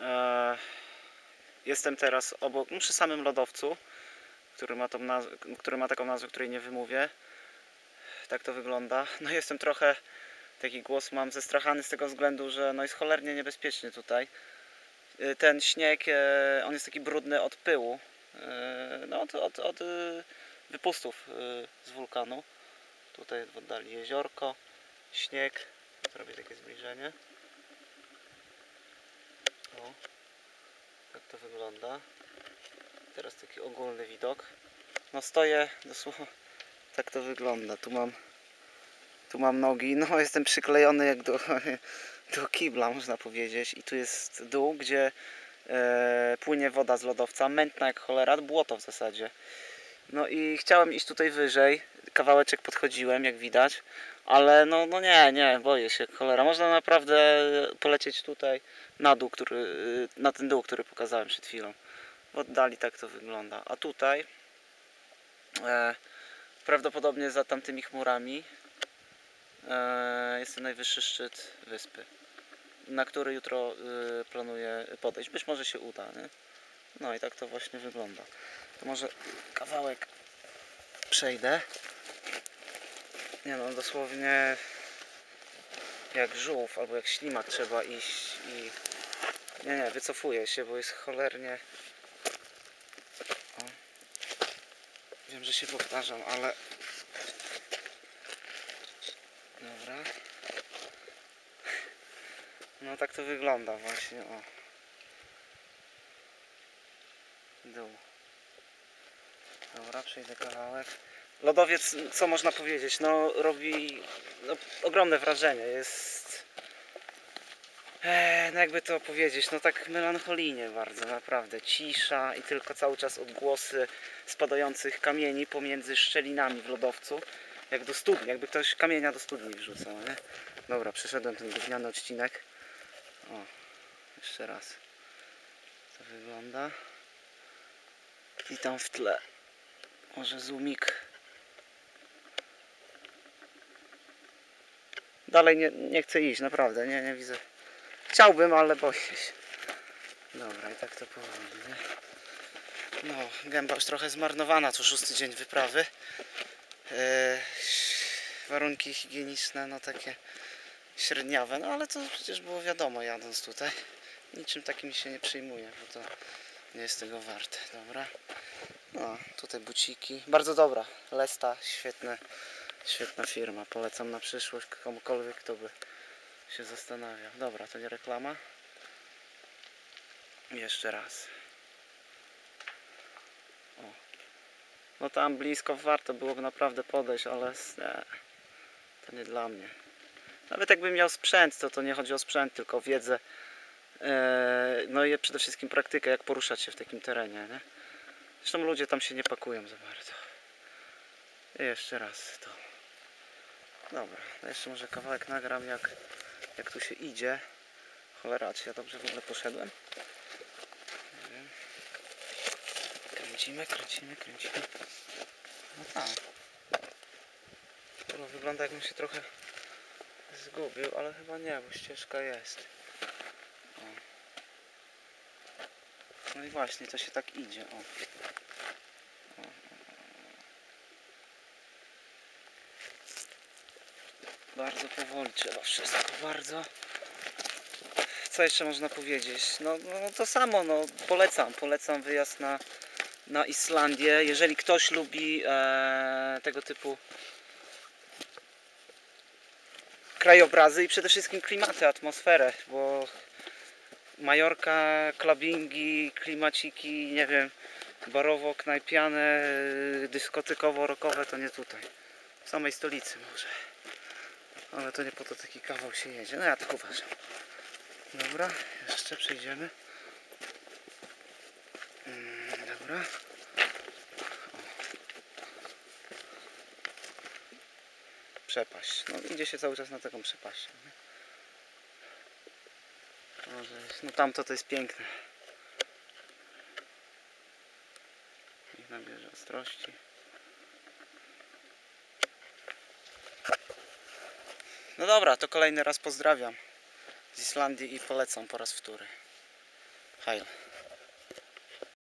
E, Jestem teraz obok, no, przy samym lodowcu, który ma, tą naz- który ma taką nazwę, której nie wymówię. Tak to wygląda. No jestem trochę, taki głos mam zestrachany z tego względu, że no jest cholernie niebezpiecznie tutaj. Y, Ten śnieg, e, on jest taki brudny od pyłu, e, no od, od, od y, wypustów y, z wulkanu. Tutaj w oddali jeziorko, śnieg. Zrobię takie zbliżenie. O, tak to wygląda. Teraz taki ogólny widok. No stoję dosłownie, tak to wygląda. Tu mam, tu mam nogi. No jestem przyklejony jak do, do kibla można powiedzieć. I tu jest dół, gdzie e, płynie woda z lodowca. Mętna jak cholera, błoto w zasadzie. No i chciałem iść tutaj wyżej. Kawałeczek podchodziłem, jak widać. Ale no, no nie, nie, boję się cholera. Można naprawdę polecieć tutaj na dół, który, na ten dół, który pokazałem przed chwilą. W oddali tak to wygląda. A tutaj e, prawdopodobnie za tamtymi chmurami e, jest najwyższy szczyt wyspy, na który jutro y, planuję podejść. Być może się uda, nie? No i tak to właśnie wygląda. To może kawałek przejdę. Nie no, dosłownie jak żółw albo jak ślimak trzeba iść i... Nie, nie, wycofuję się, bo jest cholernie... O. Wiem, że się powtarzam, ale... Dobra. No tak to wygląda właśnie, o. Dół. Dobra, przejdę kawałek. Lodowiec, co można powiedzieć, no robi no, ogromne wrażenie. Jest, e, no jakby to powiedzieć, no tak melancholijnie bardzo, naprawdę. Cisza i tylko cały czas odgłosy spadających kamieni pomiędzy szczelinami w lodowcu. Jak do studni, jakby ktoś kamienia do studni wrzucał, nie? Dobra, przeszedłem ten gówniany odcinek. O, jeszcze raz. To wygląda. I tam w tle. Może zoomik. Dalej nie, nie chcę iść, naprawdę, nie, nie widzę. Chciałbym, ale boję się. Dobra, i tak to powoli, nie? No, gęba już trochę zmarnowana, to szósty dzień wyprawy. E, warunki higieniczne, no takie średniawe, no ale to przecież było wiadomo jadąc tutaj. Niczym takim się nie przejmuję, bo to nie jest tego warte, dobra. No, tutaj buciki. Bardzo dobra. Lesta, świetne, świetna firma. Polecam na przyszłość komukolwiek, kto by się zastanawiał. Dobra, to nie reklama. Jeszcze raz. O. No tam blisko warto byłoby naprawdę podejść, ale nie, to nie dla mnie. Nawet jakbym miał sprzęt, to to nie chodzi o sprzęt, tylko o wiedzę. Eee, No i przede wszystkim praktykę, jak poruszać się w takim terenie. Nie? Zresztą ludzie tam się nie pakują za bardzo. I jeszcze raz to. Dobra, jeszcze może kawałek nagram jak, jak tu się idzie. Cholera, czy ja dobrze w ogóle poszedłem? Nie wiem. Kręcimy, kręcimy, kręcimy. No tak. To wygląda jakbym się trochę zgubił, ale chyba nie, bo ścieżka jest. O. No i właśnie, to się tak idzie. O. Bardzo powoli trzeba wszystko, bardzo. Co jeszcze można powiedzieć? No, no to samo, no polecam, polecam wyjazd na, na Islandię. Jeżeli ktoś lubi e, tego typu krajobrazy i przede wszystkim klimaty, atmosferę, bo Majorka, klubingi, klimaciki, nie wiem, barowo-knajpiane, dyskotykowo-rokowe to nie tutaj. W samej stolicy może. Ale to nie po to taki kawał się jedzie. No ja tak uważam. Dobra, jeszcze przejdziemy. Mm, Dobra. Przepaść. No idzie się cały czas na taką przepaść. No tamto to jest piękne. Niech nabierze ostrości. No dobra, to kolejny raz pozdrawiam. z Islandii i polecam po raz wtóry. Heil.